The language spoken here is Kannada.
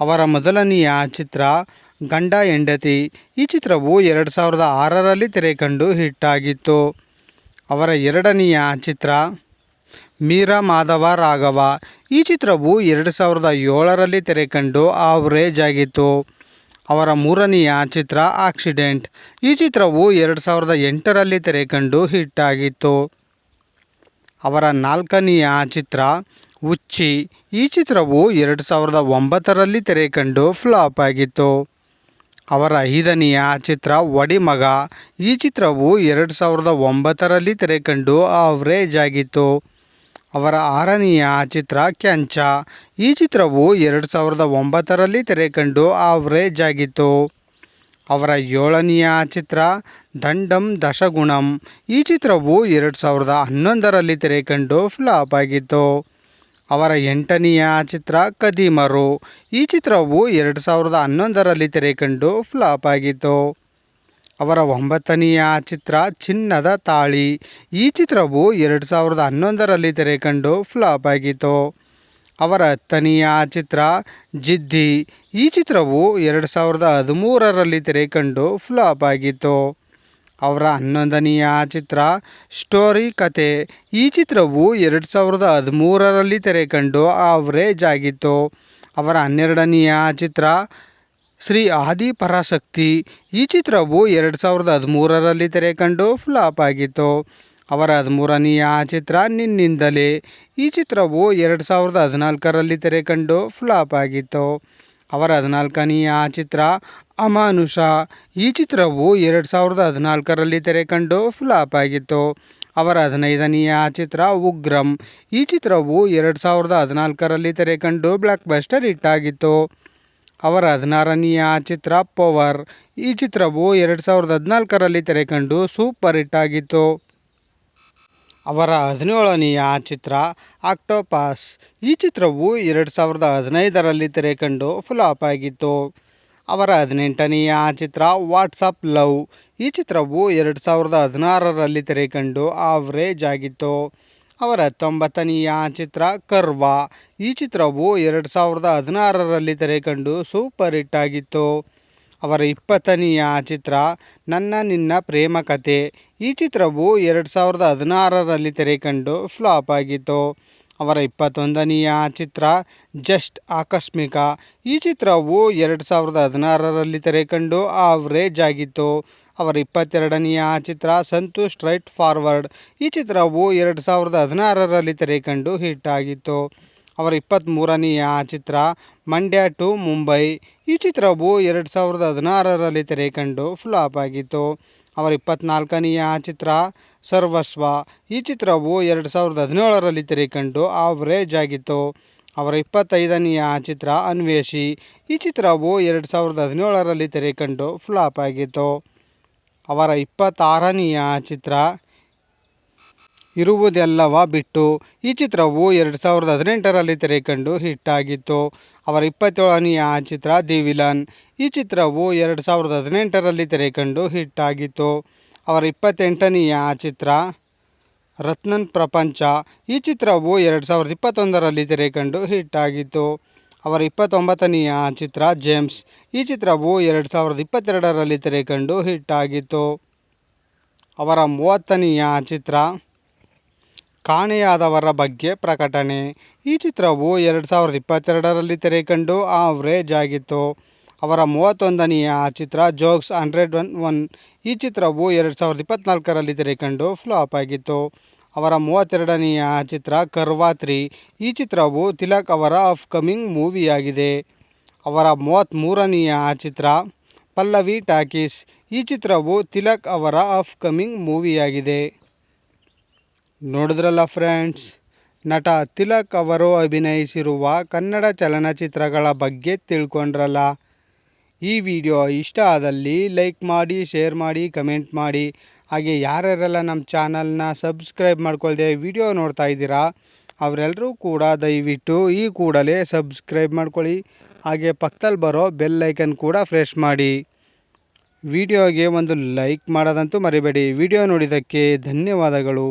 ಅವರ ಮೊದಲನೆಯ ಚಿತ್ರ ಗಂಡ ಹೆಂಡತಿ. ಈ ಚಿತ್ರವು ಎರಡು ಸಾವಿರದ ಆರರಲ್ಲಿ ತೆರೆಕಂಡು ಹಿಟ್ಟಾಗಿತ್ತು ಅವರ ಎರಡನೆಯ ಚಿತ್ರ ಮೀರಾ ಮಾಧವ ರಾಘವ. ಈ ಚಿತ್ರವು ಎರಡು ಸಾವಿರದ ಏಳರಲ್ಲಿ ತೆರೆಕಂಡು ಆವ್ರೇಜ್ ಆಗಿತ್ತು. ಅವರ ಮೂರನೆಯ ಚಿತ್ರ ಆಕ್ಸಿಡೆಂಟ್. ಈ ಚಿತ್ರವು ಎರಡು ಸಾವಿರದ ಎಂಟರಲ್ಲಿ ತೆರೆಕಂಡು ಹಿಟ್ಟಾಗಿತ್ತು ಅವರ ನಾಲ್ಕನೆಯ ಚಿತ್ರ ಹುಚ್ಚಿ ಈ ಚಿತ್ರವು ಎರಡು ಸಾವಿರದ ಒಂಬತ್ತರಲ್ಲಿ ತೆರೆಕಂಡು ಫ್ಲಾಪ್ ಆಗಿತ್ತು. ಅವರ ಐದನೆಯ ಚಿತ್ರ ಒಡಿಮಗ. ಈ ಚಿತ್ರವು ಎರಡು ಸಾವಿರದ ಒಂಬತ್ತರಲ್ಲಿ ತೆರೆಕಂಡು ಆವ್ರೇಜ್ ಆಗಿತ್ತು. ಅವರ ಆರನೆಯ ಚಿತ್ರ ಕ್ಯಾಂಚ. ಈ ಚಿತ್ರವು ಎರಡು ಸಾವಿರದ ಒಂಬತ್ತರಲ್ಲಿ ತೆರೆಕಂಡು ಆವ್ರೇಜ್ ಆಗಿತ್ತು. ಅವರ ಏಳನೆಯ ಚಿತ್ರ ದಂಡಂ ದಶಗುಣಂ. ಈ ಚಿತ್ರವು ಎರಡು ಸಾವಿರದ ಹನ್ನೊಂದರಲ್ಲಿ ತೆರೆಕಂಡು ಫ್ಲಾಪ್ ಆಗಿತ್ತು. ಅವರ ಎಂಟನೆಯ ಚಿತ್ರ ಕದೀಮರು. ಈ ಚಿತ್ರವು ಎರಡು ಸಾವಿರದ ಹನ್ನೊಂದರಲ್ಲಿ ತೆರೆಕಂಡು ಫ್ಲಾಪ್ ಆಗಿತ್ತು. ಅವರ ಒಂಬತ್ತನೆಯ ಚಿತ್ರ ಚಿನ್ನದ ತಾಳಿ. ಈ ಚಿತ್ರವು ಎರಡು ಸಾವಿರದ ಹನ್ನೊಂದರಲ್ಲಿ ತೆರೆಕಂಡು ಫ್ಲಾಪ್ ಆಗಿತ್ತು. ಅವರ ಹತ್ತನೆಯ ಚಿತ್ರ ಜಿದ್ದಿ. ಈ ಚಿತ್ರವು ಎರಡು ಸಾವಿರದ ಹದಿಮೂರರಲ್ಲಿ ತೆರೆಕಂಡು ಫ್ಲಾಪ್ ಆಗಿತ್ತು. ಅವರ ಹನ್ನೊಂದನೆಯ ಚಿತ್ರ ಸ್ಟೋರಿ ಕತೆ. ಈ ಚಿತ್ರವು ಎರಡು ಸಾವಿರದ ಹದಿಮೂರರಲ್ಲಿ ತೆರೆಕಂಡು ಆವರೇಜ್ ಆಗಿತ್ತು. ಅವರ ಹನ್ನೆರಡನೆಯ ಚಿತ್ರ ಶ್ರೀ ಆದಿ ಪರಾಶಕ್ತಿ. ಈ ಚಿತ್ರವು ಎರಡು ಸಾವಿರದ ಹದಿಮೂರರಲ್ಲಿ ತೆರೆಕಂಡು ಫ್ಲಾಪ್ ಆಗಿತ್ತು. ಅವರ ಹದಿಮೂರನೆಯ ಚಿತ್ರ ನಿನ್ನಿಂದಲೇ. ಈ ಚಿತ್ರವು ಎರಡು ಸಾವಿರದ ಹದಿನಾಲ್ಕರಲ್ಲಿ ತೆರೆಕಂಡು ಫ್ಲಾಪ್ ಆಗಿತ್ತು. ಅವರ ಹದಿನಾಲ್ಕನೆಯ ಚಿತ್ರ ಅಮಾನುಷ. ಈ ಚಿತ್ರವು ಎರಡು ಸಾವಿರದ ಹದಿನಾಲ್ಕರಲ್ಲಿ ತೆರೆಕಂಡು ಫ್ಲಾಪ್ ಆಗಿತ್ತು. ಅವರ ಹದಿನೈದನೆಯ ಚಿತ್ರ ಉಗ್ರಂ. ಈ ಚಿತ್ರವು ಎರಡು ಸಾವಿರದ ಹದಿನಾಲ್ಕರಲ್ಲಿ ತೆರೆಕಂಡು ಬ್ಲ್ಯಾಕ್ ಬಸ್ಟರ್ ಹಿಟ್ಟಾಗಿತ್ತು ಅವರ ಹದಿನಾರನೆಯ ಚಿತ್ರ ಪವರ್. ಈ ಚಿತ್ರವು ಎರಡು ಸಾವಿರದ ಹದಿನಾಲ್ಕರಲ್ಲಿ ತೆರೆಕಂಡು ಸೂಪರ್ ಹಿಟ್ ಆಗಿತ್ತು. ಅವರ ಹದಿನೇಳನೆಯ ಚಿತ್ರ ಆಕ್ಟೋಪಾಸ್. ಈ ಚಿತ್ರವು ಎರಡು ಸಾವಿರದ ಹದಿನೈದರಲ್ಲಿ ತೆರೆಕಂಡು ಫ್ಲಾಪ್ ಆಗಿತ್ತು. ಅವರ ಹದಿನೆಂಟನೆಯ ಚಿತ್ರ ವಾಟ್ಸಪ್ ಲವ್. ಈ ಚಿತ್ರವು ಎರಡು ಸಾವಿರದ ಹದಿನಾರರಲ್ಲಿ ತೆರೆಕಂಡು ಆವ್ರೇಜ್ ಆಗಿತ್ತು. ಅವರ ಹತ್ತೊಂಬತ್ತನೆಯ ಚಿತ್ರ ಕರ್ವಾ. ಈ ಚಿತ್ರವು ಎರಡು ಸಾವಿರದ ಹದಿನಾರರಲ್ಲಿ ತೆರೆಕಂಡು ಸೂಪರ್ ಹಿಟ್ ಆಗಿತ್ತು. ಅವರ ಇಪ್ಪತ್ತನೆಯ ಚಿತ್ರ ನನ್ನ ನಿನ್ನ ಪ್ರೇಮ ಕತೆ. ಈ ಚಿತ್ರವು ಎರಡು ಸಾವಿರದ ಹದಿನಾರರಲ್ಲಿ ತೆರೆಕಂಡು ಫ್ಲಾಪ್ ಆಗಿತ್ತು. ಅವರ ಇಪ್ಪತ್ತೊಂದನೆಯ ಚಿತ್ರ ಜಸ್ಟ್ ಆಕಸ್ಮಿಕ. ಈ ಚಿತ್ರವು ಎರಡು ಸಾವಿರದ ಹದಿನಾರರಲ್ಲಿ ತೆರೆಕಂಡು ಆವ್ರೇಜ್ ಆಗಿತ್ತು. ಅವರ ಇಪ್ಪತ್ತೆರಡನೆಯ ಚಿತ್ರ ಸಂತು ಸ್ಟ್ರೈಟ್ ಫಾರ್ವರ್ಡ್. ಈ ಚಿತ್ರವು ಎರಡು ಸಾವಿರದ ಹದಿನಾರರಲ್ಲಿ ತೆರೆಕಂಡು ಹಿಟ್ ಆಗಿತ್ತು. ಅವರ ಇಪ್ಪತ್ತ್ಮೂರನೆಯ ಚಿತ್ರ ಮಂಡ್ಯ ಟು ಮುಂಬೈ. ಈ ಚಿತ್ರವು ಎರಡು ಸಾವಿರದ ಹದಿನಾರರಲ್ಲಿ ತೆರೆಕಂಡು ಫ್ಲಾಪ್ ಆಗಿತ್ತು. ಅವರ ಇಪ್ಪತ್ತ್ನಾಲ್ಕನೆಯ ಚಿತ್ರ ಸರ್ವಸ್ವ. ಈ ಚಿತ್ರವು ಎರಡು ಸಾವಿರದ ಹದಿನೇಳರಲ್ಲಿ ತೆರೆಕಂಡು ಆವರೇಜ್ ಆಗಿತ್ತು. ಅವರ ಇಪ್ಪತ್ತೈದನೆಯ ಚಿತ್ರ ಅನ್ವೇಷಿ. ಈ ಚಿತ್ರವು ಎರಡು ಸಾವಿರದ ಹದಿನೇಳರಲ್ಲಿ ತೆರೆಕಂಡು ಫ್ಲಾಪ್ ಆಗಿತ್ತು. ಅವರ ಇಪ್ಪತ್ತಾರನೆಯ ಚಿತ್ರ ಇರುವುದೆಲ್ಲವ ಬಿಟ್ಟು ಈ ಚಿತ್ರವು ಎರಡು ಸಾವಿರದ ಹದಿನೆಂಟರಲ್ಲಿ ತೆರೆಕಂಡು ಹಿಟ್ಟಾಗಿತ್ತು ಅವರ ಇಪ್ಪತ್ತೇಳನೆಯ ಚಿತ್ರ ದಿ ವಿಲನ್. ಈ ಚಿತ್ರವು ಎರಡು ಸಾವಿರದ ಹದಿನೆಂಟರಲ್ಲಿ ತೆರೆಕಂಡು ಹಿಟ್ಟಾಗಿತ್ತು ಅವರ ಇಪ್ಪತ್ತೆಂಟನೆಯ ಚಿತ್ರ ರತ್ನನ್ ಪ್ರಪಂಚ. ಈ ಚಿತ್ರವು ಎರಡು ಸಾವಿರದ ಇಪ್ಪತ್ತೊಂದರಲ್ಲಿ ತೆರೆಕಂಡು ಹಿಟ್ಟಾಗಿತ್ತು ಅವರ ಇಪ್ಪತ್ತೊಂಬತ್ತನೆಯ ಚಿತ್ರ ಜೇಮ್ಸ್. ಈ ಚಿತ್ರವು ಎರಡು ಸಾವಿರದ ಇಪ್ಪತ್ತೆರಡರಲ್ಲಿ ತೆರೆಕಂಡು ಹಿಟ್ಟಾಗಿತ್ತು ಅವರ ಮೂವತ್ತನೆಯ ಚಿತ್ರ ಕಾಣೆಯಾದವರ ಬಗ್ಗೆ ಪ್ರಕಟಣೆ. ಈ ಚಿತ್ರವು ಎರಡು ಸಾವಿರದ ಇಪ್ಪತ್ತೆರಡರಲ್ಲಿ ತೆರೆಕಂಡು ಆವ್ರೇಜ್ ಆಗಿತ್ತು ಅವರ ಮೂವತ್ತೊಂದನೆಯ ಚಿತ್ರ ಜೋಕ್ಸ್ ಹಂಡ್ರೆಡ್ ಒನ್ ಒನ್ ಈ ಚಿತ್ರವು ಎರಡು ಸಾವಿರದ ಇಪ್ಪತ್ತ್ನಾಲ್ಕರಲ್ಲಿ ತೆರೆಕಂಡು ಫ್ಲಾಪ್ ಆಗಿತ್ತು. ಅವರ ಮೂವತ್ತೆರಡನೆಯ ಚಿತ್ರ ಕರ್ವಾತ್ರಿ ಈ ಚಿತ್ರವು ತಿಲಕ್ ಅವರ ಅಪ್ಕಮಿಂಗ್ ಮೂವಿಯಾಗಿದೆ. ಅವರ ಮೂವತ್ತ್ಮೂರನೆಯ ಚಿತ್ರ ಪಲ್ಲವಿ ಟಾಕೀಸ್ ಈ ಚಿತ್ರವು ತಿಲಕ್ ಅವರ ಅಪ್ಕಮಿಂಗ್ ಮೂವಿಯಾಗಿದೆ. ನೋಡಿದ್ರಲ್ಲ ಫ್ರೆಂಡ್ಸ್? ನಟ ತಿಲಕ್ ಅವರು ಅಭಿನಯಿಸಿರುವ ಕನ್ನಡ ಚಲನಚಿತ್ರಗಳ ಬಗ್ಗೆ ತಿಳ್ಕೊಂಡ್ರಲ್ಲ? ಈ ವಿಡಿಯೋ ಇಷ್ಟ ಆದಲ್ಲಿ ಲೈಕ್ ಮಾಡಿ, ಶೇರ್ ಮಾಡಿ, ಕಮೆಂಟ್ ಮಾಡಿ. ಹಾಗೆ ಯಾರ್ಯಾರೆಲ್ಲ ನಮ್ಮ ಚಾನಲ್ನ ಸಬ್ಸ್ಕ್ರೈಬ್ ಮಾಡ್ಕೊಳ್ದೆ ವಿಡಿಯೋ ನೋಡ್ತಾ ಇದ್ದೀರಾ ಅವರೆಲ್ಲರೂ ಕೂಡ ದಯವಿಟ್ಟು ಈ ಕೂಡಲೇ ಸಬ್ಸ್ಕ್ರೈಬ್ ಮಾಡ್ಕೊಳ್ಳಿ. ಹಾಗೆ ಪಕ್ಕದಲ್ಲಿ ಬರೋ ಬೆಲ್ ಐಕನ್ ಕೂಡ ಫ್ರೆಶ್ ಮಾಡಿ. ವಿಡಿಯೋಗೆ ಒಂದು ಲೈಕ್ ಮಾಡೋದಂತೂ ಮರಿಬೇಡಿ. ವಿಡಿಯೋ ನೋಡಿದ್ದಕ್ಕೆ ಧನ್ಯವಾದಗಳು.